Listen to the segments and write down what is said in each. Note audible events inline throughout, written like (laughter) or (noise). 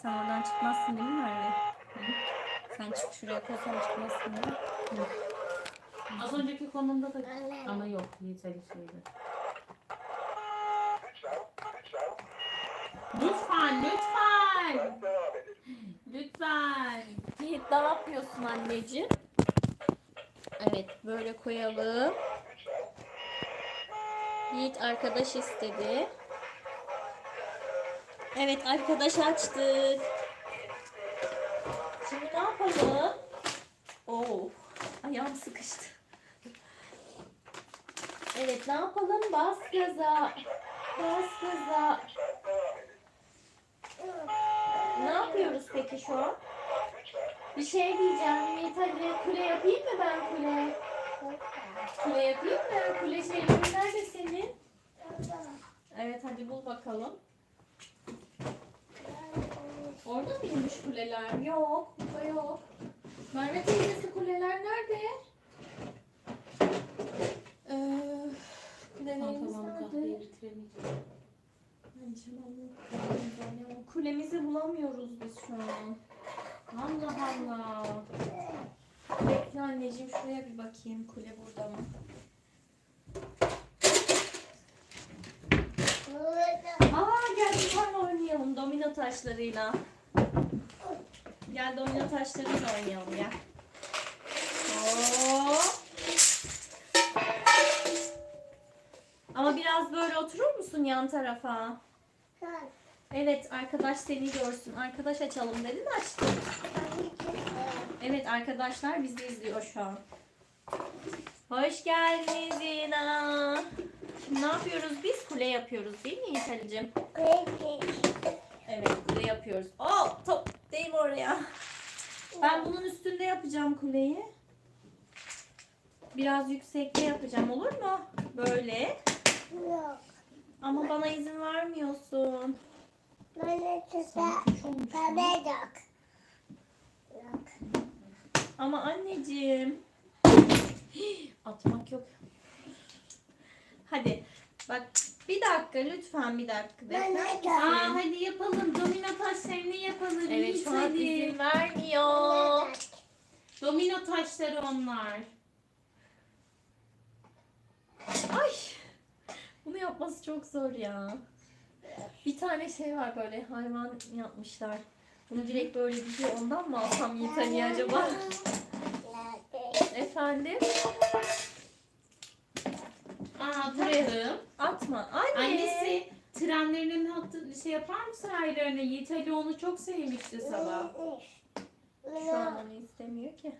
Sen oradan çıkmazsın değil mi Merve? Hı? Sen çık şuraya koysan çıkmazsın değil mi? Az önceki konumda da ama yok yeterli şeydi. Lütfen, lütfen. Lütfen. Yiğit ne yapıyorsun anneciğim? Evet böyle koyalım. Yiğit arkadaş istedi. Evet arkadaş açtık. Şimdi ne yapalım? Oo, ayağım sıkıştı. Evet ne yapalım? Bas gaza. Bas gaza. Ne yapıyoruz peki şu an? Bir şey diyeceğim. Hadi kule yapayım mı ben kule? Kule yapayım mı? Kule şeylerin nerede senin? Evet hadi bul bakalım. Orada mıymış kuleler? Yok. Burada yok. Merve teyzesi kuleler nerede? Ee, kulelerimiz nerede? Kulemizi bulamıyoruz biz şu an. Allah Allah. Bekle anneciğim şuraya bir bakayım kule burada mı? Aa gel bir tane oynayalım domino taşlarıyla. Gel domino taşlarıyla oynayalım gel. Hop. Ama biraz böyle oturur musun yan tarafa? Evet arkadaş seni görsün. Arkadaş açalım dedin açtım. Evet arkadaşlar bizi izliyor şu an. Hoş geldiniz Zina. Şimdi ne yapıyoruz biz? Kule yapıyoruz değil mi Yiğitalicim? Evet kule yapıyoruz. Oh top değil oraya? Ben bunun üstünde yapacağım kuleyi. Biraz yüksekte yapacağım olur mu? Böyle. Ama bana izin vermiyorsun. Kuş olmuş. Ama anneciğim. (gasps) Atmak yok. Hadi. Bak bir dakika lütfen bir dakika. Bekler misin? Aa hadi yapalım. Domino taşlarını yapalım. Evet Yiğit, şu an hadi. izin vermiyor. Domino taşları onlar. Ay. Bunu yapması çok zor ya. Bir tane şey var böyle hayvan yapmışlar. Bunu direkt böyle gidiyor ondan mı alsam Yiğit Ali acaba? Efendim? Buraya. Atma. Anne. Annesi trenlerinin hattı şey yapar mısın raylarına? Yiğit Ali onu çok sevmişti sabah. Şu an onu istemiyor ki.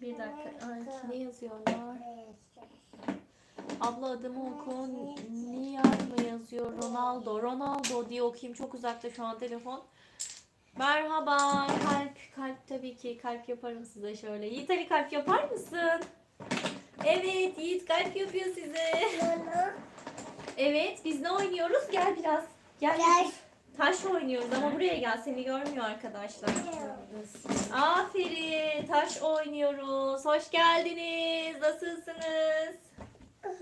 Bir dakika. Ay, ne yazıyorlar? Abla adımı oku. Niyar mı yazıyor? Ronaldo. Ronaldo diye okuyayım. Çok uzakta şu an telefon. Merhaba. Kalp. Kalp tabii ki. Kalp yaparım size şöyle. Yiğit Ali kalp yapar mısın? Evet. Yiğit kalp yapıyor size. Evet. Biz ne oynuyoruz? Gel biraz. Gel. Taş oynuyoruz ama buraya gel. Seni görmüyor arkadaşlar. Aferin. Taş oynuyoruz. Hoş geldiniz. Nasılsınız? (laughs)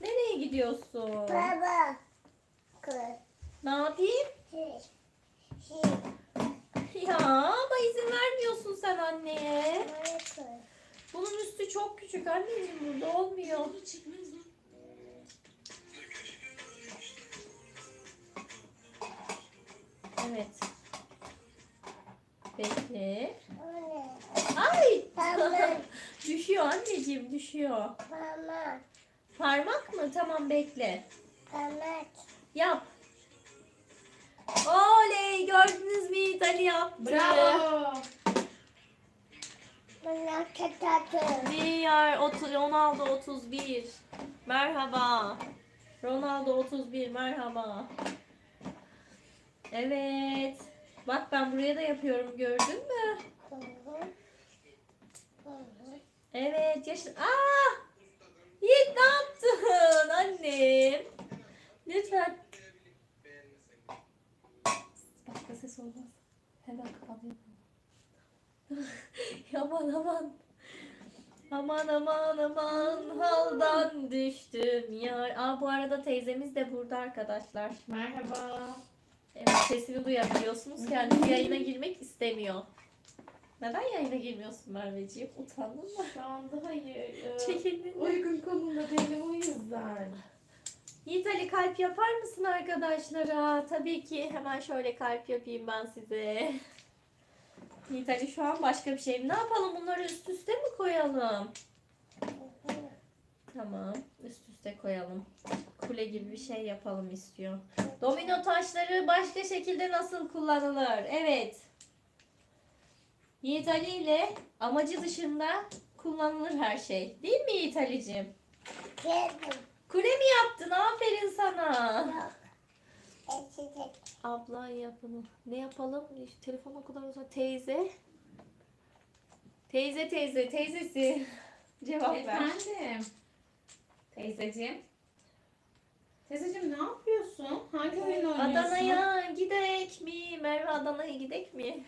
Nereye gidiyorsun? Ne yapayım? Ya ama izin vermiyorsun sen anneye. Bunun üstü çok küçük anneciğim burada olmuyor. Evet. Bekle. Ay! (laughs) düşüyor anneciğim düşüyor. Parmak mı? Tamam bekle. Yap. Oley gördünüz mü Ali yaptı. Bravo. Diğer otu- Ronaldo 31. Merhaba. Ronaldo 31 merhaba. Evet. Bak ben buraya da yapıyorum gördün mü? Evet yaşın. Aa! Yiğit ne yaptın annem? Lütfen. Başka ses olmaz. Hemen kapatıyorum. (laughs) aman aman. Aman aman aman haldan düştüm yar. Aa bu arada teyzemiz de burada arkadaşlar. Merhaba. Sesimi duyabiliyorsunuz. Kendisi yayına girmek istemiyor. Neden yayına girmiyorsun Merveciğim? Utandın mı? Şu anda hayır. e, Çekildin mi? Uygun konumda değilim o yüzden. Yiğit Ali kalp yapar mısın arkadaşlara? Tabii ki. Hemen şöyle kalp yapayım ben size. Yiğit Ali şu an başka bir şey. Ne yapalım? Bunları üst üste mi koyalım? Tamam. Üst üste koyalım. Kule gibi bir şey yapalım istiyor. Domino taşları başka şekilde nasıl kullanılır? Evet. Yiğit Ali ile amacı dışında kullanılır her şey. Değil mi Yiğit Ali'cim? Kule mi yaptın? Aferin sana. Abla yapalım. Ne yapalım? Şu telefon o kadar uzak. Teyze. Teyze teyze teyzesi. (laughs) Cevap ver. Efendim. Teyzeciğim. Teyzeciğim ne yapıyorsun? Hangi oyun oynuyorsun? Adana'ya gidek mi? Merve Adana'ya gidek mi?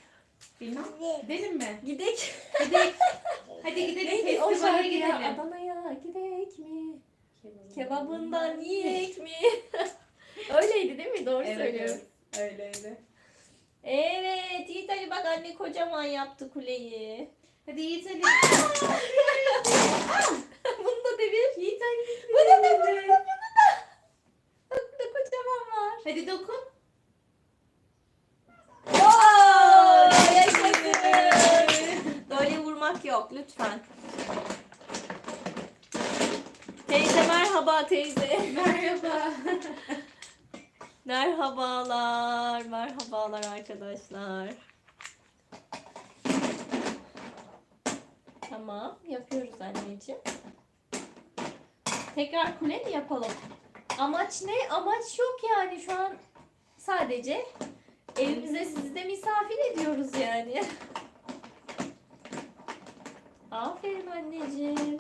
Bilmem. Gidelim mi? Gidek. Hadi. (laughs) Hadi gidelim. Neydi o Festivale şarkı ya? gidelim. Adana'ya gidek mi? Kebabından yiyek mi? (laughs) Öyleydi değil mi? Doğru söylüyorum. Öyleydi. Evet. Yiğit Ali bak anne kocaman yaptı kuleyi. Hadi Yiğit Ali. (laughs) Bunu da devir. Yiğit Ali. Bunu da bunu da bunu da. Bak bu da kocaman var. Hadi dokun. Oo, yaşasın. Böyle vurmak yok lütfen. Teyze merhaba teyze. Merhaba. Merhabalar, merhabalar arkadaşlar. Tamam, yapıyoruz anneciğim. Tekrar kule mi yapalım? Amaç ne? Amaç yok yani şu an sadece evimize sizi de misafir ediyoruz yani. (laughs) Aferin anneciğim.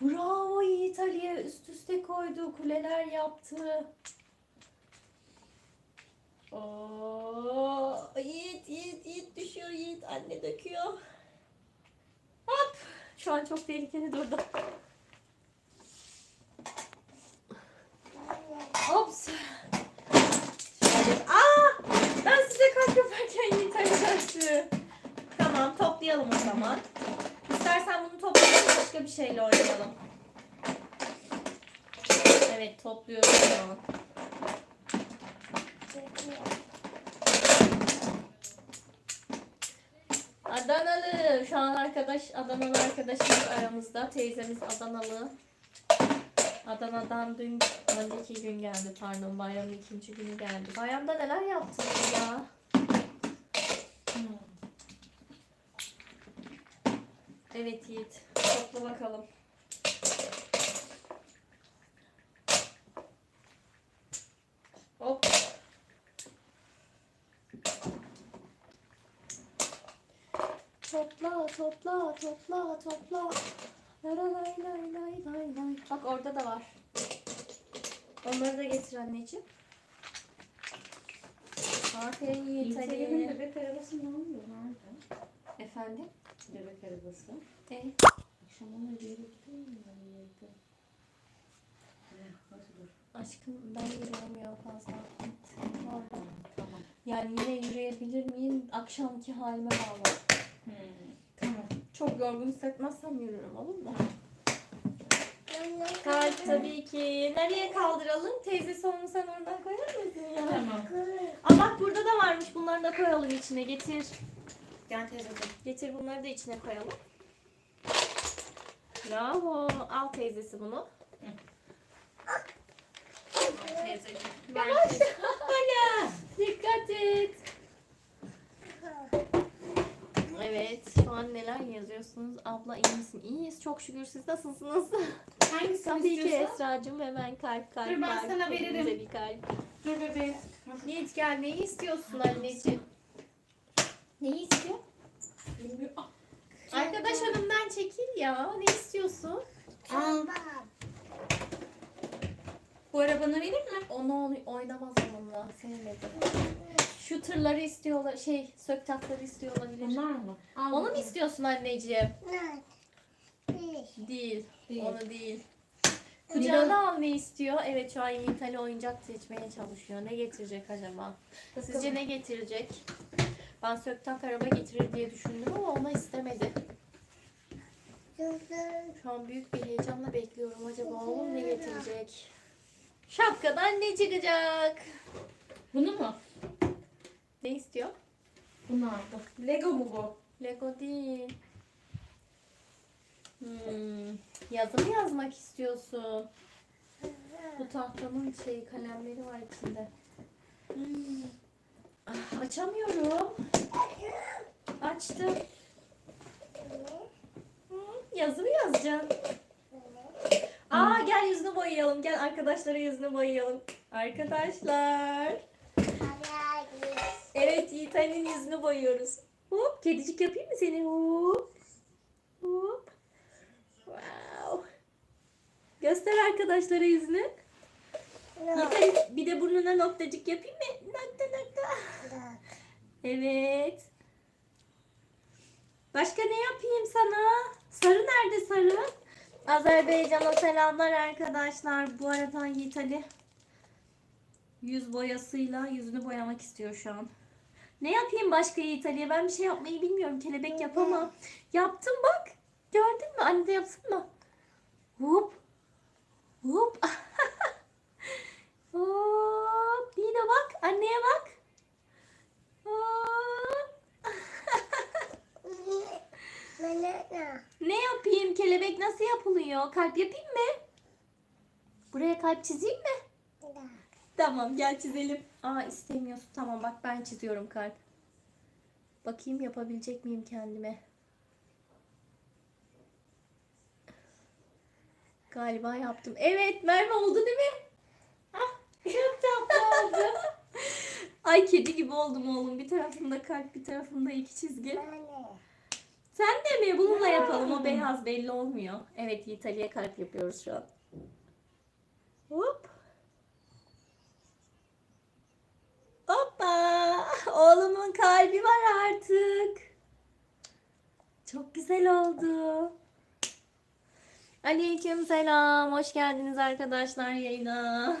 Bravo Yiğit Ali'ye üst üste koydu, kuleler yaptı. Oo, Yiğit, Yiğit, Yiğit düşüyor Yiğit. Anne döküyor. Hop. Şu an çok tehlikeli durdu. Ops. Şöyle. Aa! Ben size kalp yaparken Yiğit Ali. Tamam toplayalım o zaman. İstersen bunu toplayalım başka bir şeyle oynayalım. Evet topluyoruz şu an. Adanalı. Şu an arkadaş Adanalı arkadaşımız aramızda. Teyzemiz Adanalı. Adana'dan dün önceki gün geldi pardon bayramın ikinci günü geldi. Bayramda neler yaptınız ya? Evet Yiğit. Topla bakalım. Hop. Topla, topla, topla, topla. Lay lay lay lay lay lay. Bak orada da var. Onları da getir anneciğim. Aferin Yiğit Yiğit Ali'nin Ali. bebek arabası ne oluyor? Nerede? Efendim? Bebek arabası. E, Akşam ona bir yere gidiyor mu? Yerde. Hadi dur. aşkım ben yürüyemiyorum fazla. Tamam. Yani yine yürüyebilir miyim? Akşamki halime bağlı. Hmm. Tamam. Çok yorgun hissetmezsem yürürüm olur mu? Kalp tabii ki. Nereye kaldıralım? Teyzesi onu sen oradan koyar mısın ya? Tamam. Aa bak burada da varmış. Bunları da koyalım içine. Getir. Gel teyzeciğim. Getir bunları da içine koyalım. Bravo. Al teyzesi bunu. Teyzeciğim. Yavaş. Hala. Dikkat et. Evet. Şu an neler yazıyorsunuz? Abla iyi misin? İyiyiz. Çok şükür. Siz nasılsınız? Hangisini Tabii ki istiyorsun? Esra'cığım hemen kalp kalp Dur, ben kalp. sana Hepimize veririm. bir kalp. Dur bebeğim. Yiğit gel neyi istiyorsun anneciğim? Neyi istiyor? Bilmiyorum. Ah, Arkadaş önümden çekil ya. Ne istiyorsun? Aa, bu arabanı vereyim mi? Onu oyn- oynamaz onunla. Sevmedim. Şu tırları istiyorlar. Şey sök tatları istiyor olabilir. Bunlar mı? Al Onu mu istiyorsun anneciğim? Değil. Değil. Onu değil. Kucağına almayı istiyor. Evet şu an İtalya oyuncak seçmeye çalışıyor. Ne getirecek acaba? Sizce ne getirecek? Ben söktak araba getirir diye düşündüm ama ona istemedi. Şu an büyük bir heyecanla bekliyorum. Acaba oğlum ne getirecek? Şapkadan ne çıkacak? Bunu mu? Ne istiyor? Bunu aldım. Lego mu bu? Lego değil. Hmm, yazı mı yazmak istiyorsun? Bu tahtanın şey kalemleri var içinde. Hmm. Ah, açamıyorum. Açtım. Hmm, yazı mı yazacaksın? Aa gel yüzünü boyayalım. Gel arkadaşlara yüzünü boyayalım. Arkadaşlar. Evet Yiğit Ali'nin yüzünü boyuyoruz. Hop kedicik yapayım mı seni? Hop. Hop. Wow. Göster arkadaşlara yüzünü. Yiğit Ali bir de burnuna noktacık yapayım mı? Nokta nokta. Evet. Başka ne yapayım sana? Sarı nerede sarı? Azerbaycan'a selamlar arkadaşlar. Bu arada Yiğit Ali yüz boyasıyla yüzünü boyamak istiyor şu an. Ne yapayım başka Yiğit Ali'ye? Ben bir şey yapmayı bilmiyorum. Kelebek yapamam. Yaptım bak. Gördün mü? Anne de yapsın mı? Hop. Hop. (laughs) Hop. Yine bak. Anneye bak. Hop. Ne yapayım? Kelebek nasıl yapılıyor? Kalp yapayım mı? Buraya kalp çizeyim mi? Tamam gel çizelim. Aa istemiyorsun. Tamam bak ben çiziyorum kalp. Bakayım yapabilecek miyim kendime? Galiba yaptım. Evet Merve oldu değil mi? Ah, çok tatlı oldu. (laughs) Ay kedi gibi oldum oğlum. Bir tarafında kalp bir tarafında iki çizgi. Sen de mi? Bununla yapalım. O beyaz belli olmuyor. Evet Yiğit Ali'ye kalp yapıyoruz şu an. Hop. Hoppa. Oğlumun kalbi var artık. Çok güzel oldu. Aleyküm selam. Hoş geldiniz arkadaşlar yayına.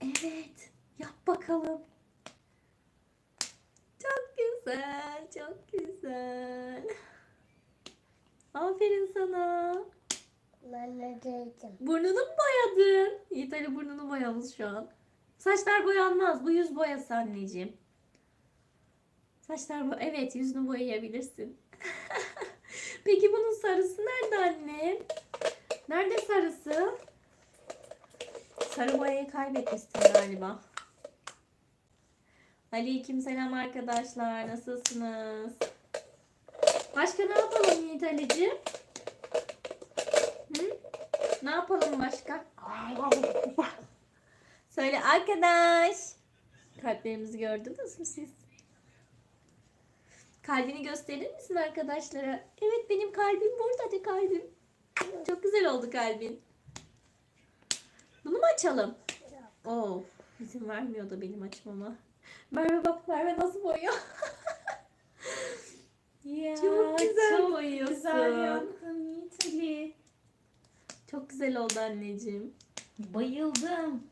Evet. Yap bakalım. Güzel. Çok güzel. Aferin sana. Burnunu mu boyadın? Yiğit Ali burnunu boyamış şu an. Saçlar boyanmaz. Bu yüz boyası anneciğim. Saçlar bo Evet yüzünü boyayabilirsin. (laughs) Peki bunun sarısı nerede anne? Nerede sarısı? Sarı boyayı kaybetmişsin galiba. Aleyküm selam arkadaşlar. Nasılsınız? Başka ne yapalım Yiğit Ali'ciğim? Hı? Ne yapalım başka? Söyle arkadaş. Kalplerimizi gördünüz mü siz? Kalbini gösterir misin arkadaşlara? Evet benim kalbim burada de kalbim. Çok güzel oldu kalbin. Bunu mu açalım? Of izin vermiyor da benim açmama. Merve bak Merve nasıl boyuyor. (laughs) Ya, Çok güzel çok boyuyorsun. Güzel yaptın Yiğit Ali. Çok güzel oldu anneciğim. Bayıldım.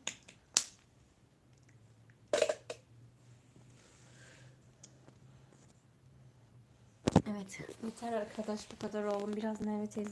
Evet yeter arkadaş bu kadar oğlum. Biraz Merve teyze